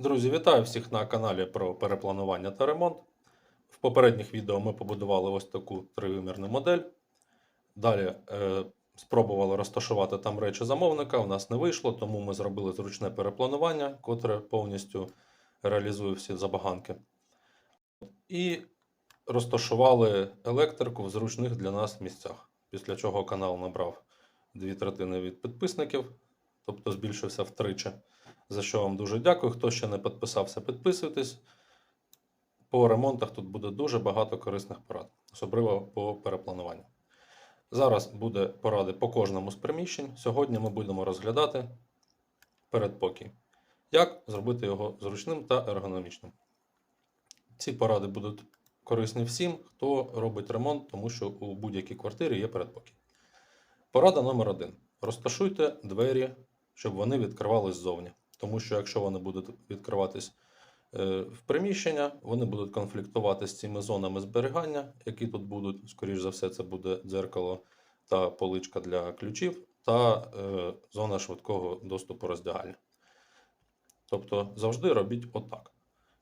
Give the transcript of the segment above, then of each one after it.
Друзі, вітаю всіх на каналі про перепланування та ремонт. В попередніх відео ми побудували ось таку тривимірну модель. Далі е, спробували розташувати там речі замовника. У нас не вийшло, тому ми зробили зручне перепланування, котре повністю реалізує всі забаганки. І розташували електрику в зручних для нас місцях. Після чого канал набрав дві третини від підписників, тобто збільшився втричі. За що вам дуже дякую. Хто ще не підписався, підписуйтесь. По ремонтах тут буде дуже багато корисних порад, особливо по переплануванню. Зараз буде поради по кожному з приміщень. Сьогодні ми будемо розглядати передпокій. Як зробити його зручним та ергономічним. Ці поради будуть корисні всім, хто робить ремонт, тому що у будь-якій квартирі є передпокій. Порада номер один. Розташуйте двері, щоб вони відкривались ззовні. Тому що якщо вони будуть відкриватись е, в приміщення, вони будуть конфліктувати з цими зонами зберігання, які тут будуть. Скоріш за все, це буде дзеркало та поличка для ключів, та е, зона швидкого доступу роздягальня. Тобто завжди робіть отак.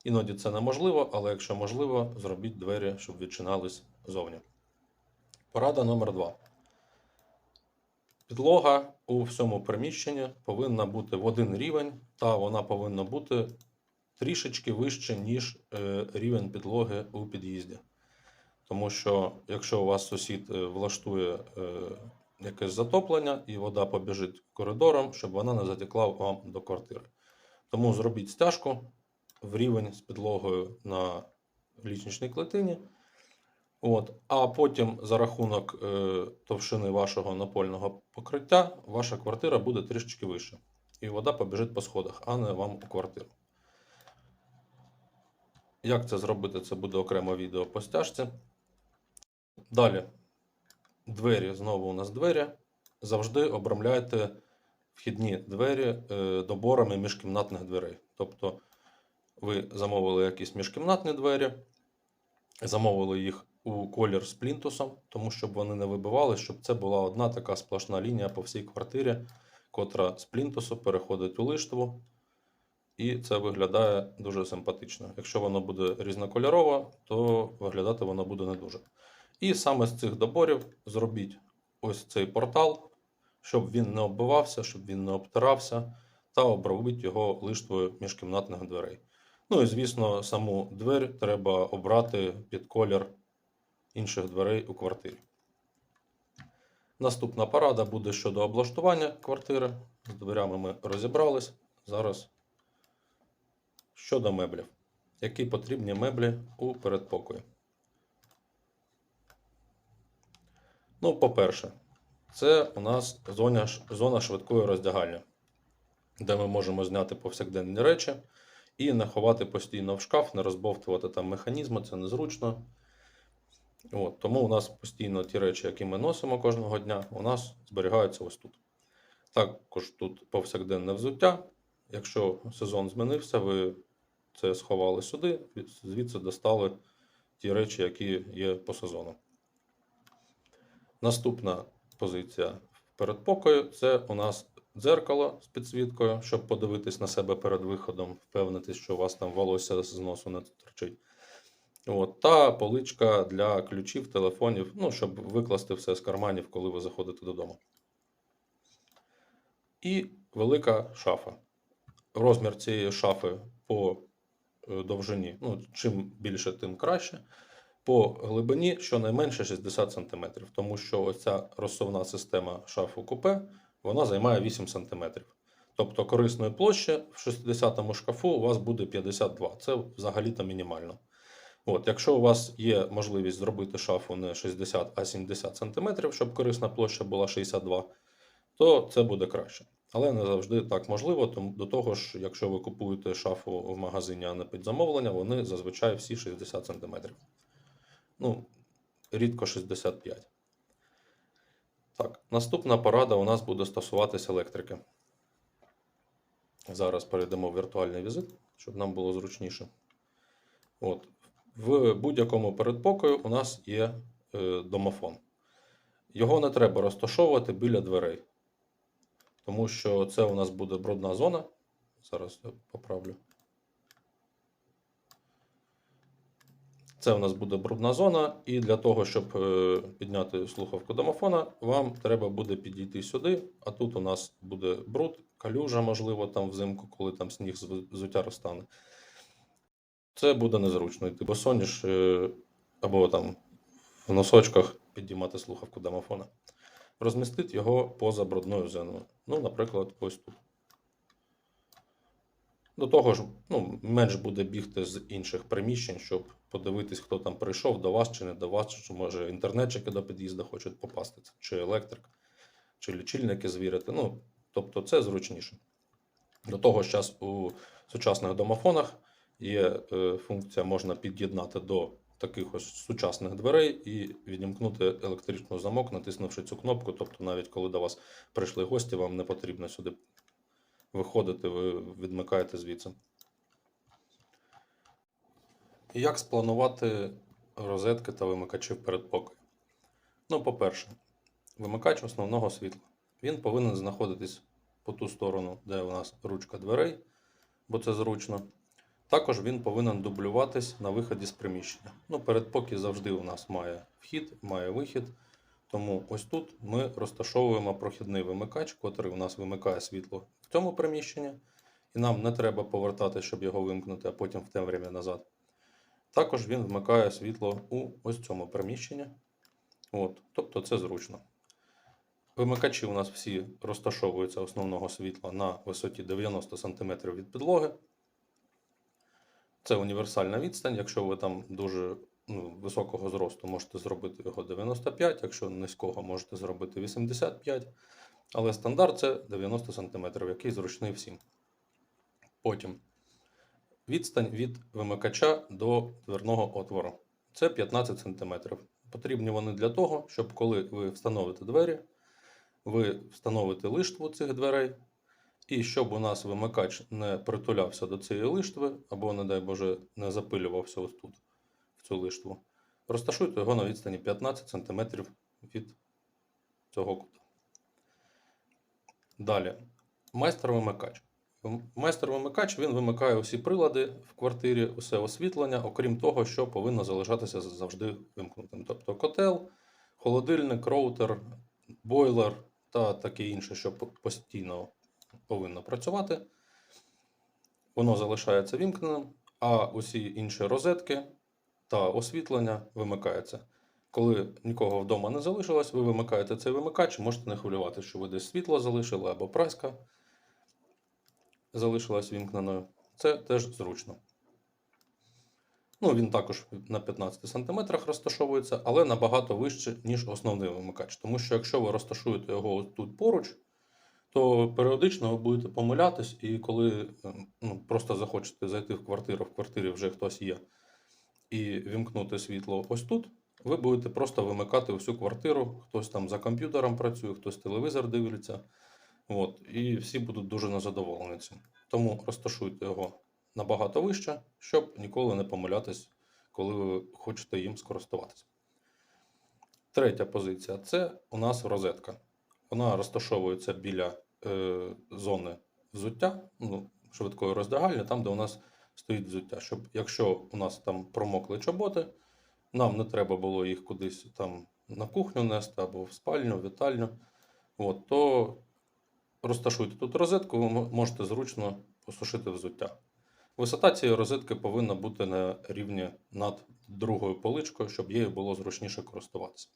Іноді це неможливо, але якщо можливо, зробіть двері, щоб відчинались зовні. Порада номер 2. Підлога у всьому приміщенні повинна бути в один рівень, та вона повинна бути трішечки вище, ніж е, рівень підлоги у під'їзді. Тому що якщо у вас сусід е, влаштує е, якесь затоплення і вода побіжить коридором, щоб вона не затекла вам до квартири. Тому зробіть стяжку в рівень з підлогою на лічничній клетині. От, а потім за рахунок е, товщини вашого напольного покриття, ваша квартира буде трішечки вище. І вода побіжить по сходах, а не вам у квартиру. Як це зробити, це буде окремо відео по стяжці. Далі, двері, знову у нас двері. Завжди обрамляйте вхідні двері е, доборами міжкімнатних дверей. Тобто, ви замовили якісь міжкімнатні двері, замовили їх у колір з плінтусом, тому щоб вони не вибивали, щоб це була одна така сплошна лінія по всій квартирі, котра з плінтусу переходить у лиштву. І це виглядає дуже симпатично. Якщо воно буде різнокольорове, то виглядати воно буде не дуже. І саме з цих доборів зробіть ось цей портал, щоб він не оббивався, щоб він не обтирався, та обробіть його лиштвою міжкімнатних дверей. Ну і звісно, саму двері треба обрати під колір інших дверей у квартирі. Наступна порада буде щодо облаштування квартири. З дверями ми розібрались. Зараз щодо меблів. Які потрібні меблі у передпокої? Ну, по-перше, це у нас зона, зона швидкої роздягальні, де ми можемо зняти повсякденні речі і не ховати постійно в шкаф, не розбовтувати там механізми, це незручно. От, тому у нас постійно ті речі, які ми носимо кожного дня, у нас зберігаються ось тут. Також тут повсякденне взуття. Якщо сезон змінився, ви це сховали сюди, звідси достали ті речі, які є по сезону. Наступна позиція передпокою це у нас дзеркало з підсвіткою, щоб подивитись на себе перед виходом, впевнитись, що у вас там волосся з носу не торчить. От, та поличка для ключів, телефонів, ну, щоб викласти все з карманів, коли ви заходите додому. І велика шафа. Розмір цієї шафи по е, довжині, ну, чим більше, тим краще. По глибині щонайменше 60 см, тому що оця розсувна система шафу купе вона займає 8 см. Тобто корисної площі в 60-му шкафу у вас буде 52 Це взагалі-то мінімально. От, Якщо у вас є можливість зробити шафу не 60, а 70 см, щоб корисна площа була 62 то це буде краще. Але не завжди так можливо, тому до того ж, якщо ви купуєте шафу в магазині, а не під замовлення, вони зазвичай всі 60 см. Ну, рідко 65. Так, наступна порада у нас буде стосуватися електрики. Зараз перейдемо в віртуальний візит, щоб нам було зручніше. От. В будь-якому передпокою у нас є е, домофон. Його не треба розташовувати біля дверей, тому що це у нас буде брудна зона. Зараз я поправлю. Це у нас буде брудна зона, і для того, щоб е, підняти слухавку домофона, вам треба буде підійти сюди, а тут у нас буде бруд, калюжа, можливо, там взимку, коли там сніг з взуття розтане. Це буде незручно йти, бо соніш е, або там в носочках підіймати слухавку домофона. Розмістити його поза брудною зоною. Ну, наприклад, ось тут. До того ж, ну, менш буде бігти з інших приміщень, щоб подивитись, хто там прийшов до вас чи не до вас, чи може інтернетчики до під'їзду хочуть попасти, чи електрик, чи лічильники звірити. Ну, тобто це зручніше. До того ж, зараз у сучасних домофонах є е, функція, можна під'єднати до таких ось сучасних дверей і відімкнути електричний замок, натиснувши цю кнопку. Тобто, навіть коли до вас прийшли гості, вам не потрібно сюди виходити, ви відмикаєте звідси. Як спланувати розетки та вимикачі в передпокої? Ну, по-перше, вимикач основного світла. Він повинен знаходитись по ту сторону, де у нас ручка дверей, бо це зручно. Також він повинен дублюватись на виході з приміщення. Ну, передпокій завжди у нас має вхід, має вихід. Тому ось тут ми розташовуємо прохідний вимикач, котрий у нас вимикає світло в цьому приміщенні, і нам не треба повертати, щоб його вимкнути, а потім в те время назад. Також він вмикає світло у ось цьому приміщенні. От, тобто це зручно. Вимикачі у нас всі розташовуються основного світла на висоті 90 см від підлоги. Це універсальна відстань. Якщо ви там дуже ну, високого зросту, можете зробити його 95, якщо низького можете зробити 85. Але стандарт це 90 см, який зручний всім. Потім відстань від вимикача до дверного отвору. Це 15 см. Потрібні вони для того, щоб коли ви встановите двері, ви встановите лиштву цих дверей, і щоб у нас вимикач не притулявся до цієї лиштви, або, не дай Боже, не запилювався ось тут, в цю лиштву, розташуйте його на відстані 15 см від цього кута. Далі, майстер-вимикач. Майстер-вимикач він вимикає усі прилади в квартирі, усе освітлення, окрім того, що повинно залишатися завжди вимкнутим. Тобто котел, холодильник, роутер, бойлер та таке інше, що по- постійно повинно працювати. Воно залишається вімкненим, а усі інші розетки та освітлення вимикаються. Коли нікого вдома не залишилось, ви вимикаєте цей вимикач, можете не хвилювати, що ви десь світло залишили або праська залишилась вімкненою. Це теж зручно. Ну, він також на 15 см розташовується, але набагато вище, ніж основний вимикач. Тому що якщо ви розташуєте його тут поруч, то періодично ви будете помилятись, і коли ем, ну, просто захочете зайти в квартиру, в квартирі вже хтось є, і вімкнути світло ось тут, ви будете просто вимикати всю квартиру. Хтось там за комп'ютером працює, хтось телевізор дивиться. От, і всі будуть дуже незадоволені цим. Тому розташуйте його набагато вище, щоб ніколи не помилятись, коли ви хочете їм скористуватися. Третя позиція це у нас розетка. Вона розташовується біля е, зони взуття, ну, швидкої роздягальні, там, де у нас стоїть взуття. Щоб якщо у нас там промокли чоботи, нам не треба було їх кудись там на кухню нести або в спальню, в вітальню. От, то розташуйте тут розетку, ви можете зручно посушити взуття. Висота цієї розетки повинна бути на рівні над другою поличкою, щоб її було зручніше користуватися.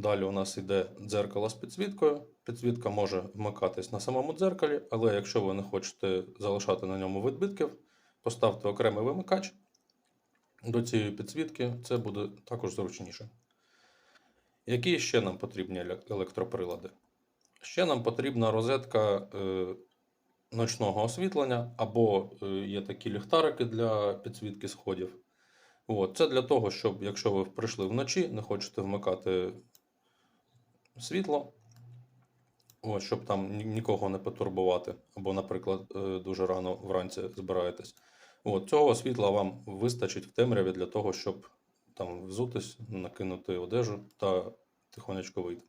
Далі у нас йде дзеркало з підсвіткою. Підсвітка може вмикатись на самому дзеркалі, але якщо ви не хочете залишати на ньому відбитків, поставте окремий вимикач до цієї підсвітки, це буде також зручніше. Які ще нам потрібні електроприлади? Ще нам потрібна розетка е, ночного освітлення, або е, є такі ліхтарики для підсвітки сходів. От. Це для того, щоб якщо ви прийшли вночі, не хочете вмикати світло, от, щоб там нікого не потурбувати, або, наприклад, е, дуже рано вранці збираєтесь. От, цього світла вам вистачить в темряві для того, щоб там взутись, накинути одежу та тихонечко вийти.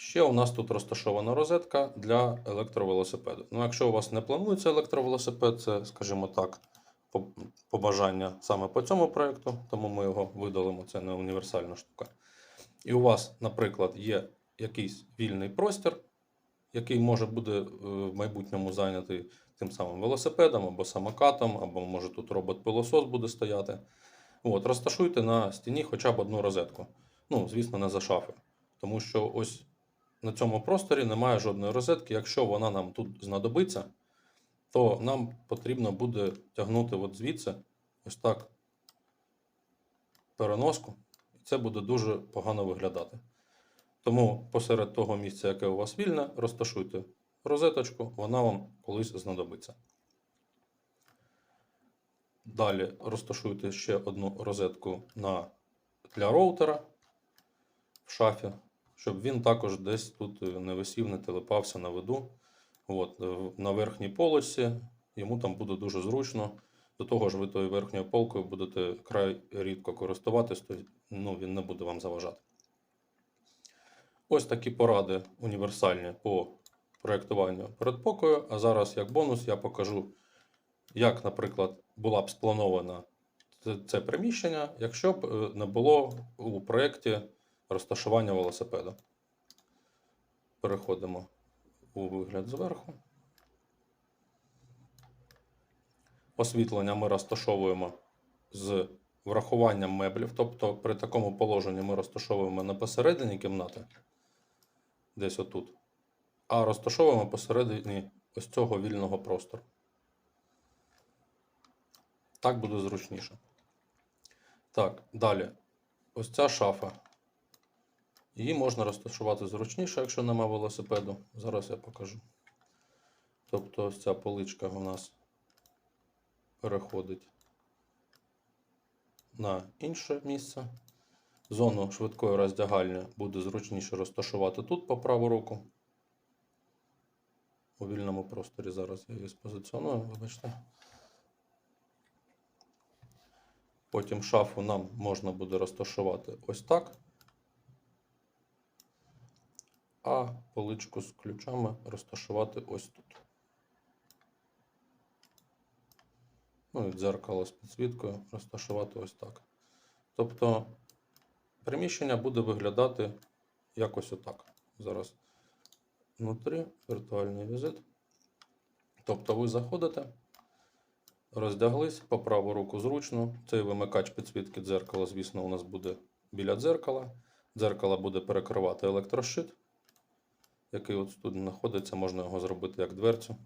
Ще у нас тут розташована розетка для електровелосипеду. Ну, якщо у вас не планується електровелосипед, це, скажімо так, побажання саме по цьому проєкту, тому ми його видалимо, це не універсальна штука. І у вас, наприклад, є якийсь вільний простір, який може буде е, в майбутньому зайнятий тим самим велосипедом або самокатом, або може тут робот-пилосос буде стояти. От, розташуйте на стіні хоча б одну розетку. Ну, звісно, не за шафи. Тому що ось на цьому просторі немає жодної розетки. Якщо вона нам тут знадобиться, то нам потрібно буде тягнути от звідси ось так переноску, це буде дуже погано виглядати. Тому посеред того місця, яке у вас вільне, розташуйте розеточку, вона вам колись знадобиться. Далі розташуйте ще одну розетку на, для роутера в шафі, щоб він також десь тут е, не висів, не телепався на виду. От, е, на верхній полочці йому там буде дуже зручно. До того ж, ви тою верхньою полкою будете край рідко користуватись, то ну, він не буде вам заважати. Ось такі поради універсальні по проєктуванню передпокою. А зараз, як бонус, я покажу, як, наприклад, була б спланована це- приміщення, якщо б е, не було у проєкті розташування велосипеда. Переходимо у вигляд зверху. Освітлення ми розташовуємо з врахуванням меблів, тобто при такому положенні ми розташовуємо не посередині кімнати, десь отут, а розташовуємо посередині ось цього вільного простору. Так буде зручніше. Так, далі. Ось ця шафа. Її можна розташувати зручніше, якщо нема велосипеду. Зараз я покажу. Тобто ось ця поличка у нас переходить на інше місце. Зону швидкої роздягальні буде зручніше розташувати тут по праву руку. У вільному просторі зараз я її спозиціоную, вибачте. Потім шафу нам можна буде розташувати ось так. А поличку з ключами розташувати ось тут. Ну і дзеркало з підсвіткою розташувати ось так. Тобто приміщення буде виглядати якось отак. Зараз внутрі віртуальний візит. Тобто ви заходите, роздяглись по праву руку зручно. Цей вимикач підсвітки дзеркала, звісно, у нас буде біля дзеркала. Дзеркало буде перекривати електрошит, який от тут знаходиться, можна його зробити як дверцю.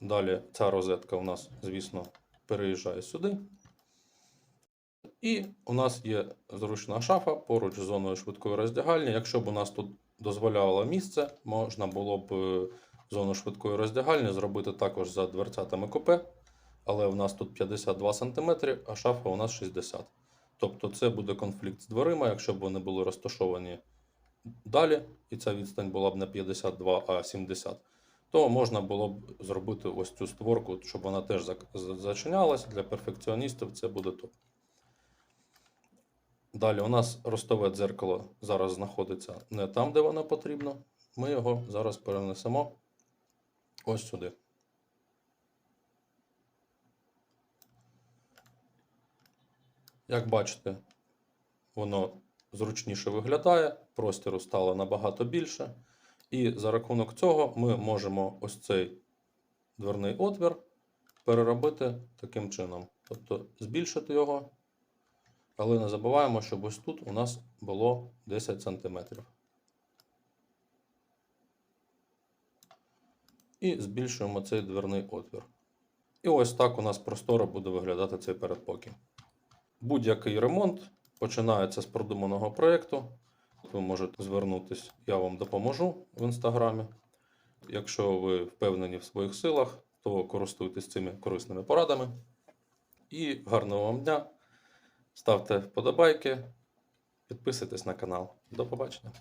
Далі ця розетка у нас, звісно, переїжджає сюди. І у нас є зручна шафа поруч з зоною швидкої роздягальні. Якщо б у нас тут дозволяло місце, можна було б е, зону швидкої роздягальні зробити також за дверцятами купе. Але у нас тут 52 см, а шафа у нас 60 Тобто це буде конфлікт з дверима, якщо б вони були розташовані далі, і ця відстань була б не 52, а 70 то можна було б зробити ось цю створку, щоб вона теж зак- за- зачинялась. Для перфекціоністів це буде топ. Далі у нас ростове дзеркало зараз знаходиться не там, де воно потрібно. Ми його зараз перенесемо ось сюди. Як бачите, воно зручніше виглядає, простору стало набагато більше. І за рахунок цього ми можемо ось цей дверний отвір переробити таким чином. Тобто збільшити його, але не забуваємо, щоб ось тут у нас було 10 см. І збільшуємо цей дверний отвір. І ось так у нас просторо буде виглядати цей передпокій. Будь-який ремонт починається з продуманого проєкту. Ви можете звернутися, я вам допоможу в інстаграмі. Якщо ви впевнені в своїх силах, то користуйтесь цими корисними порадами. І гарного вам дня! Ставте вподобайки, підписуйтесь на канал. До побачення!